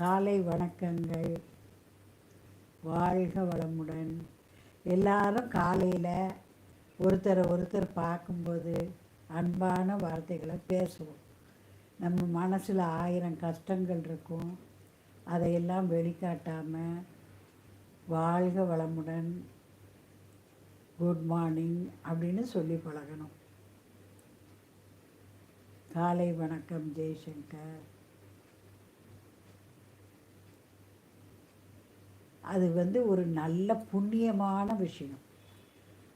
காலை வணக்கங்கள். வாழ்க வளமுடன். எல்லாரும் காலையில் ஒருத்தரை ஒருத்தர் பார்க்கும்போது அன்பான வார்த்தைகளை பேசுவோம். நம்ம மனசில் ஆயிரம் கஷ்டங்கள் இருக்கும். அதையெல்லாம் வெளிக்காட்டாமல் வாழ்க வளமுடன். குட் மார்னிங் அப்படின்னு சொல்லி பழகணும். காலை வணக்கம் ஜெய்சங்கர். அது வந்து ஒரு நல்ல புண்ணியமான விஷயம்.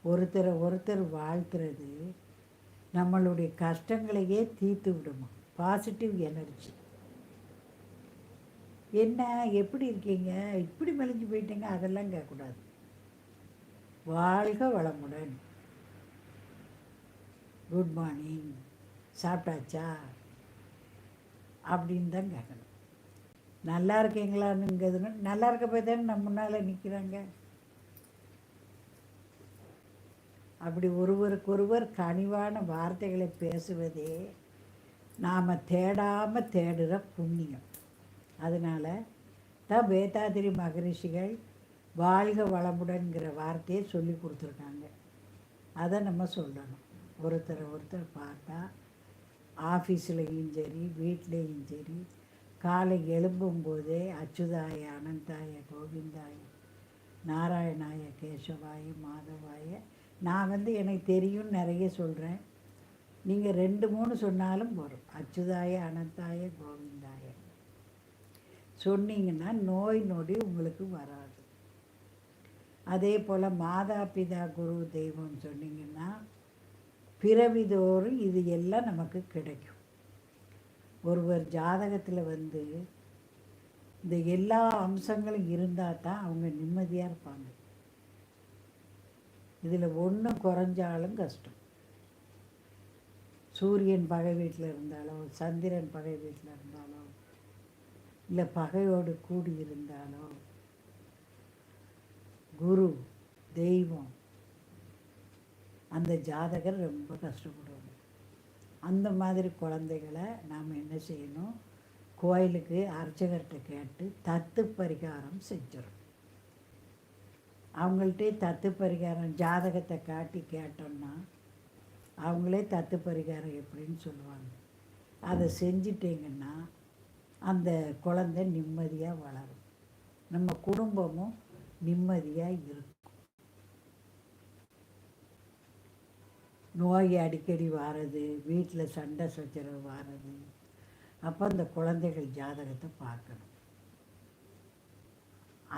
ஒருத்தரை ஒருத்தர் வாழ்த்துறது நம்மளுடைய கஷ்டங்களையே தீர்த்து விடுமா? Positive energy. என்ன? எப்படி இருக்கீங்க? இப்படி மெலிஞ்சு போயிட்டீங்க? அதெல்லாம் கேட்கக்கூடாது. வாழ்க வளமுடன். Good morning. சாப்பிட்டாச்சா? அப்படின்னு தான் கேட்கணும். நல்லா இருக்கீங்களான்னுங்கிறது நல்லா இருக்க போய் தானே நம்ம முன்னால் நிற்கிறாங்க அப்படி ஒருவருக்கொருவர் கனிவான வார்த்தைகளை பேசுவதே நாம் தேடாமல் தேடுற புண்ணியம். அதனால் தான் வேதாதிரி மகரிஷிகள் வாழ்க வளமுடன்கிற வார்த்தையை சொல்லி கொடுத்துருக்காங்க. அதை நம்ம சொல்லணும். ஒருத்தரை ஒருத்தர் பார்த்தா ஆஃபீஸ்லேயும் சரி வீட்லேயும் சரி காலை எழும்பும்போதே அச்சுதாய அனந்தாய கோவிந்தாய நாராயணாய கேசவாய மாதவாய. நான் வந்து எனக்கு தெரியும் நிறைய சொல்கிறேன் நீங்கள் ரெண்டு மூணு சொன்னாலும் வரும் அச்சுதாய அனந்தாய கோவிந்தாய. சொன்னீங்கன்னா நோய் நொடி உங்களுக்கு வராது. அதே போல் மாதா பிதா குரு தெய்வம் சொன்னீங்கன்னா பிறவிதோறும் இது எல்லாம் நமக்கு கிடைக்கும். ஒருவர் ஜாதகத்தில் வந்து இந்த எல்லா அம்சங்களும் இருந்தால் தான் அவங்க நிம்மதியாக இருப்பாங்க. இதில் ஒன்றும் குறைஞ்சாலும் கஷ்டம். சூரியன் பகை வீட்டில் இருந்தாலோ சந்திரன் பகை வீட்டில் இருந்தாலோ இல்லை பகையோடு கூடி இருந்தாலோ குரு தெய்வம் அந்த ஜாதகர் ரொம்ப கஷ்டப்படுவாங்க அந்த மாதிரி குழந்தைகளை நாம் என்ன செய்யணும்? கோயிலுக்கு அர்ச்சகர்கிட்ட கேட்டு தத்து பரிகாரம் செஞ்சிடும் அவங்கள்ட்டே தத்து பரிகாரம் ஜாதகத்தை காட்டி கேட்டோம்னா அவங்களே தத்து பரிகாரம் எப்படின்னு சொல்லுவாங்க. அதை செஞ்சிட்டிங்கன்னா அந்த குழந்தை நிம்மதியாக வளரும். நம்ம குடும்பமும் நிம்மதியாக இருக்கும். நோய் அடிக்கடி வாரது வீட்டில் சண்டை சச்சரவு வாரது. அப்போ அந்த குழந்தைகள் ஜாதகத்தை பார்க்கணும்.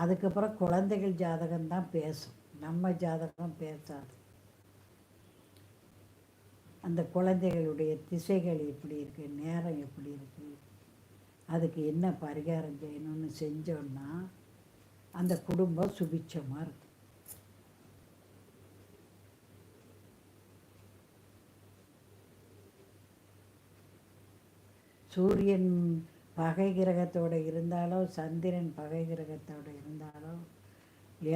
அதுக்கப்புறம் குழந்தைகள் ஜாதகம் தான் பேசும். நம்ம ஜாதகம் பேசாது. அந்த குழந்தைகளுடைய திசைகள் எப்படி இருக்குது நேரம் எப்படி இருக்குது அதுக்கு என்ன பரிகாரம் செய்யணும்னு செஞ்சோன்னா அந்த குடும்பம் சுபிட்சமாக இருக்கும். சூரியன் பகை கிரகத்தோடு இருந்தாலோ சந்திரன் பகை கிரகத்தோடு இருந்தாலோ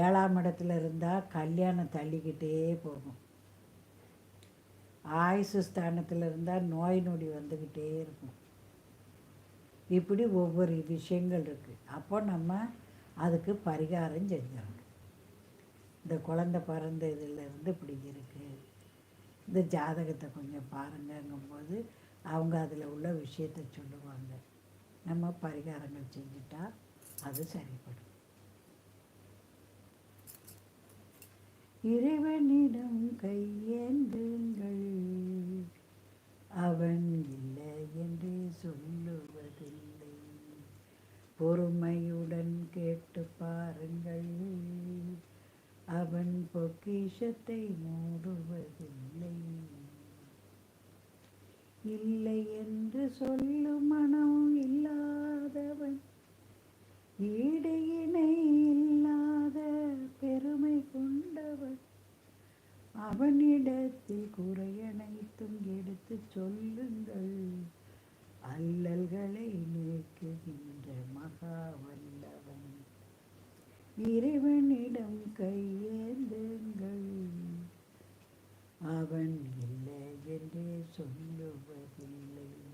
ஏழாம் இடத்துல இருந்தால் கல்யாணம் தள்ளிக்கிட்டே போகும். ஆயுசு ஸ்தானத்தில் இருந்தால் நோய் நொடி வந்துக்கிட்டே இருக்கும். இப்படி ஒவ்வொரு விஷயங்கள் இருக்குது அப்போ நம்ம அதுக்கு பரிகாரம் செஞ்சிடணும். இந்த குழந்த பிறந்த இதிலேருந்து இப்படி இருக்குது இந்த ஜாதகத்தை கொஞ்சம் பாருங்கங்கும்போது அவங்க அதில் உள்ள விஷயத்தை சொல்லுவாங்க. நம்ம பரிகாரங்கள் செஞ்சுட்டா அது சரிப்படும். இறைவனிடம் கையேந்துங்கள். அவன் இல்லை என்று சொல்லுவதில்லை. பொறுமையுடன் கேட்டு பாருங்கள். அவன் பொக்கிஷத்தை மூடுவதில்லை. இல்லை என்று சொல்லும் மனம் இல்லாதவன். ஈடையினை இல்லாத பெருமை கொண்டவன். அவனிடத்தில் குறையனைத்தும் எடுத்து சொல்லுங்கள். அல்லல்களை நீக்குகின்ற மகா வல்லவன் இறைவனிடம் கையேந்து அவன் இல்லை என்றே சொல்லுவதில்லை